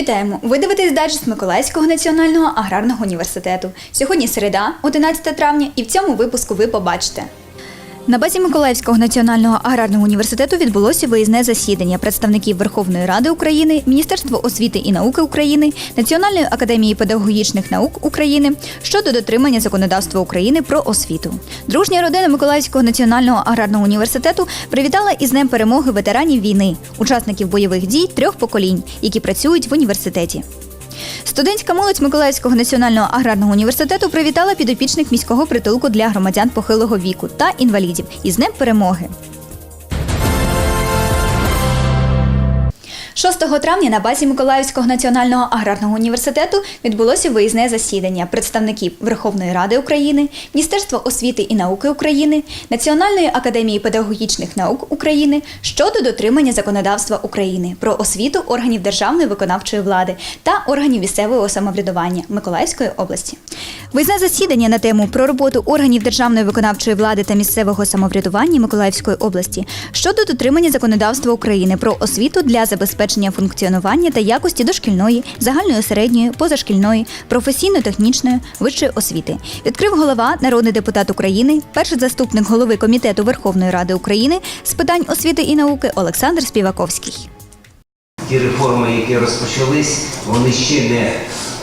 Вітаємо! Ви дивитесь дайджест Миколаївського національного аграрного університету. Сьогодні середа, 11 травня, і в цьому випуску ви побачите. На базі Миколаївського національного аграрного університету відбулося виїзне засідання представників Верховної Ради України, Міністерства освіти і науки України, Національної академії педагогічних наук України щодо дотримання законодавства України про освіту. Дружня родина Миколаївського національного аграрного університету привітала із Днем перемоги ветеранів війни, учасників бойових дій трьох поколінь, які працюють в університеті. Студентська молодь Миколаївського національного аграрного університету привітала підопічних міського притулку для громадян похилого віку та інвалідів із Днем перемоги. 6 травня на базі Миколаївського національного аграрного університету відбулося виїзне засідання представників Верховної Ради України, Міністерства освіти і науки України, Національної академії педагогічних наук України щодо дотримання законодавства України про освіту органів державної виконавчої влади та органів місцевого самоврядування Миколаївської області. Виїзне засідання на тему про роботу органів державної виконавчої влади та місцевого самоврядування Миколаївської області щодо дотримання законодавства України про освіту для забезпечення функціонування та якості дошкільної, загальної середньої, позашкільної, професійно-технічної, вищої освіти. Відкрив голова, народний депутат України, перший заступник голови комітету Верховної Ради України з питань освіти і науки Олександр Співаковський. Ті реформи, які розпочались, вони ще не,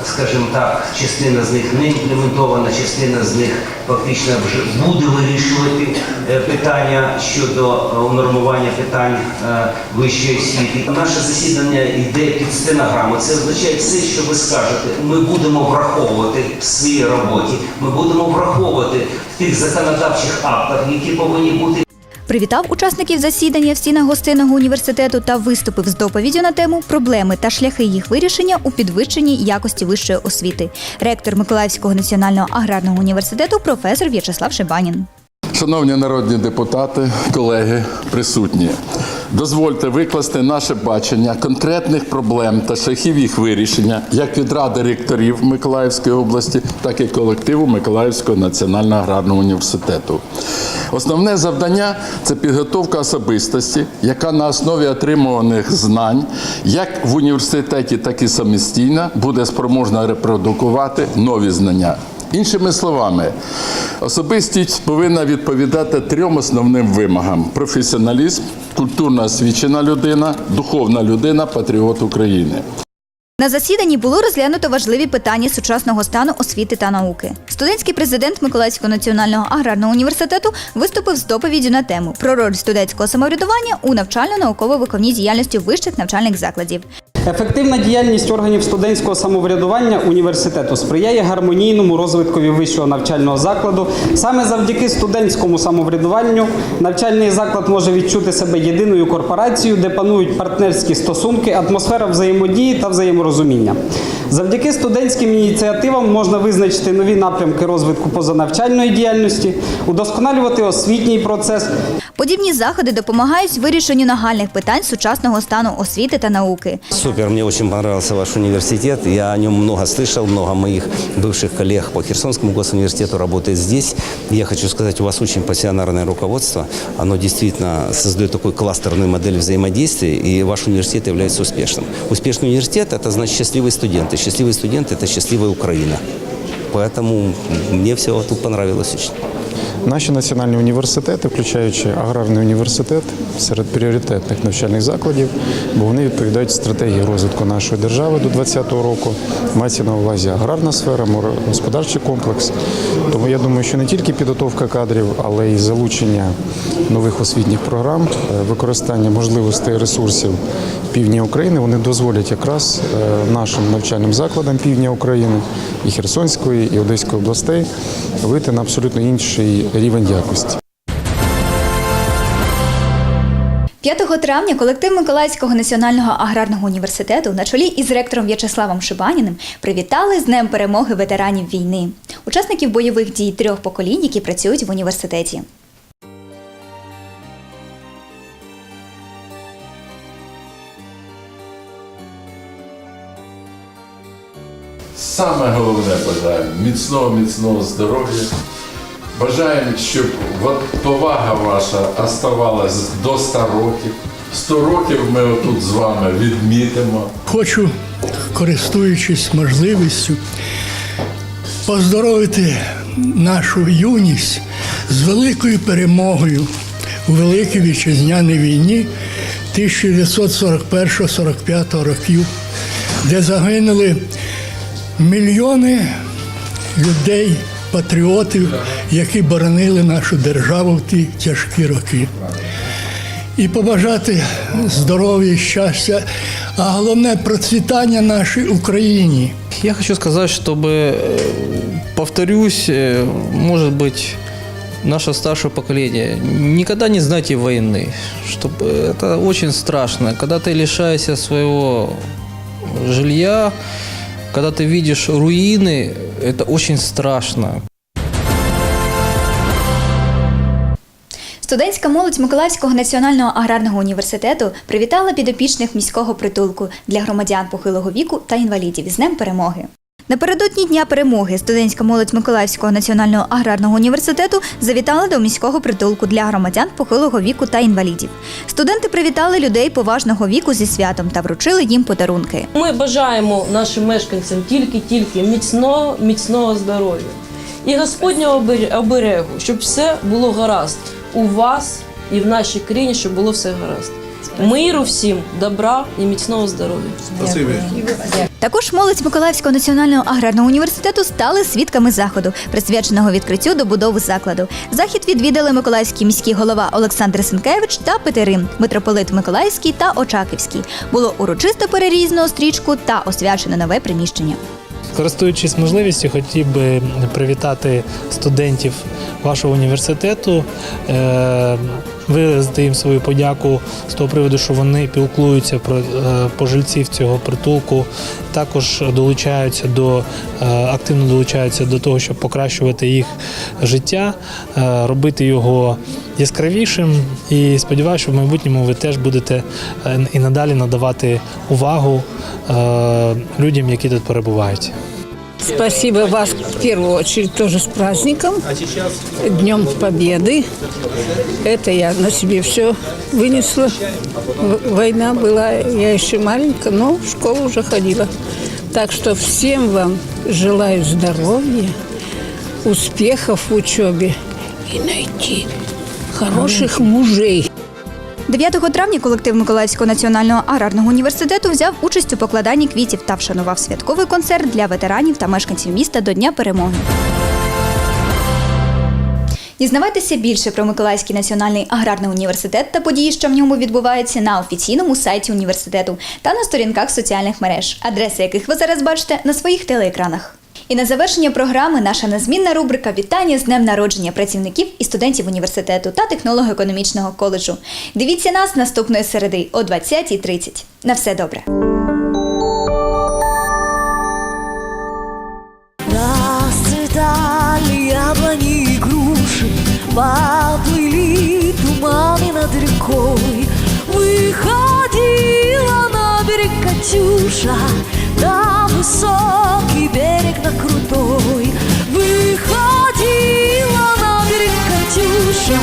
скажімо так, частина з них не імплементована, частина з них фактично вже буде вирішувати е, питання щодо е, унормування питань е, вищої освіти. Наше засідання йде під стенограму. Це означає все, що ви скажете. Ми будемо враховувати в своїй роботі. Ми будемо враховувати в тих законодавчих актах, які повинні бути. Привітав учасників засідання в стінах гостинного університету та виступив з доповіддю на тему проблеми та шляхи їх вирішення у підвищенні якості вищої освіти. Ректор Миколаївського національного аграрного університету професор В'ячеслав Шибанін. Шановні народні депутати, колеги, присутні, дозвольте викласти наше бачення конкретних проблем та шляхів їх вирішення як від ради ректорів Миколаївської області, так і колективу Миколаївського національного аграрного університету. Основне завдання це підготовка особистості, яка на основі отримуваних знань, як в університеті, так і самостійно, буде спроможна репродукувати нові знання. Іншими словами, особистість повинна відповідати трьом основним вимогам: професіоналізм, культурно освічена людина, духовна людина, патріот України. На засіданні було розглянуто важливі питання сучасного стану освіти та науки. Студентський президент Миколаївського національного аграрного університету виступив з доповіддю на тему про роль студентського самоврядування у навчально-науково-виховній діяльності вищих навчальних закладів. Ефективна діяльність органів студентського самоврядування університету сприяє гармонійному розвиткові вищого навчального закладу. Саме завдяки студентському самоврядуванню навчальний заклад може відчути себе єдиною корпорацією, де панують партнерські стосунки, атмосфера взаємодії та взаєморозуміння. Завдяки студентським ініціативам можна визначити нові напрямки розвитку позанавчальної діяльності, удосконалювати освітній процес, Подібні заходи допомагають вирішенню нагальних питань сучасного стану освіти та науки. Супер, мне очень понравился ваш университет. Я о нем много слышал, много моих бывших коллег по Херсонскому госуниверситету работает здесь. Я хочу сказать, у вас очень пассионарное руководство. Оно действительно создает такой кластерную модель взаимодействия, и ваш университет является успешным. Успешный университет – это значит счастливые студенты. Счастливый студент – это счастливая Украина. Поэтому мне все тут понравилось очень. Наші національні університети, включаючи аграрний університет, серед пріоритетних навчальних закладів, бо вони відповідають стратегії розвитку нашої держави до 2020 року. Мається на увазі аграрна сфера, господарчий комплекс. Тому я думаю, що не тільки підготовка кадрів, але й залучення нових освітніх програм, е, використання можливостей ресурсів півдня України вони дозволять якраз е, нашим навчальним закладам півдня України і Херсонської, і Одеської областей вийти на абсолютно інший рівень якості. 5 травня колектив Миколаївського національного аграрного університету на чолі із ректором В'ячеславом Шибаніним привітали з Днем перемоги ветеранів війни, учасників бойових дій трьох поколінь, які працюють в університеті. Саме головне бажаємо міцного, міцного здоров'я. Бажаємо, щоб повага ваша оставалась до 100 років. 100 років ми отут з вами відмітимо. Хочу користуючись можливістю, поздоровити нашу юність з великою перемогою у Великій Вітчизняній війні 1941-45 років, де загинули мільйони людей, патріотів, які боронили нашу державу в ті тяжкі роки. І побажати здоров'я, щастя, а головне процвітання нашій Україні. Я хочу сказать, чтобы, э, повторюсь, э, может быть, наше старшее поколение никогда не знайте войны. Чтобы это очень страшно. Когда ты лишаешься своего жилья, когда ты видишь руины, это очень страшно. Студентська молодь Миколаївського національного аграрного університету привітала підопічних міського притулку для громадян похилого віку та інвалідів з Днем перемоги. Напередодні Дня перемоги студентська молодь Миколаївського національного аграрного університету завітала до міського притулку для громадян похилого віку та інвалідів. Студенти привітали людей поважного віку зі святом та вручили їм подарунки. Ми бажаємо нашим мешканцям тільки-тільки міцного, міцного здоров'я і Господнього оберегу, щоб все було гаразд у вас і в нашій країні, щоб було все гаразд. Миру всім, добра і міцного здоров'я. Також молодь Миколаївського національного аграрного університету стали свідками заходу, присвяченого відкриттю добудови закладу. Захід відвідали Миколаївський міський голова Олександр Сенкевич та Петерим, митрополит Миколаївський та Очаківський. Було урочисто перерізано стрічку та освячено нове приміщення. Користуючись можливістю, хотів би привітати студентів вашого університету, е, виразити їм свою подяку з того приводу, що вони пілкуються про е, пожильців цього притулку, також долучаються до е, активно долучаються до того, щоб покращувати їх життя, е, робити його яскравішим. І сподіваюся, що в майбутньому ви теж будете і надалі надавати увагу людям, які тут перебувають. Спасибо вас в первую очередь тоже с праздником, Днем Победы. Это я на себе все вынесла. Война была, я еще маленькая, но в школу уже ходила. Так что всем вам желаю здоровья, успехов в учебе и найти хороших мужей. 9 травня колектив Миколаївського національного аграрного університету взяв участь у покладанні квітів та вшанував святковий концерт для ветеранів та мешканців міста до Дня перемоги. Дізнавайтеся більше про Миколаївський національний аграрний університет та події, що в ньому відбуваються на офіційному сайті університету та на сторінках соціальних мереж, адреси яких ви зараз бачите на своїх телеекранах. І на завершення програми наша незмінна рубрика Вітання з днем народження працівників і студентів університету та технолого-економічного коледжу. Дивіться нас наступної середи о 20.30. На все добре. Расцветали яблони и груши, Поплыли туманы над рекой. Выходила на берег Катюша, На высокий берег, на крутой. Выходила на берег Катюша,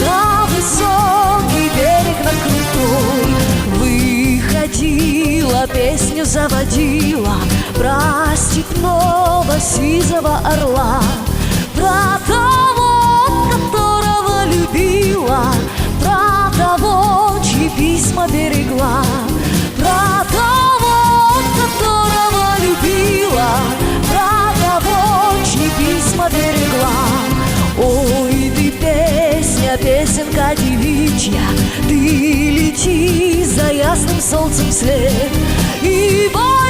На высокий берег, на крутой. Выходила, песню заводила Про степного сизого орла Про того, которого любила Про того, чьи письма берегла песенка девичья. Ты лети за ясным солнцем вслед. И бойцу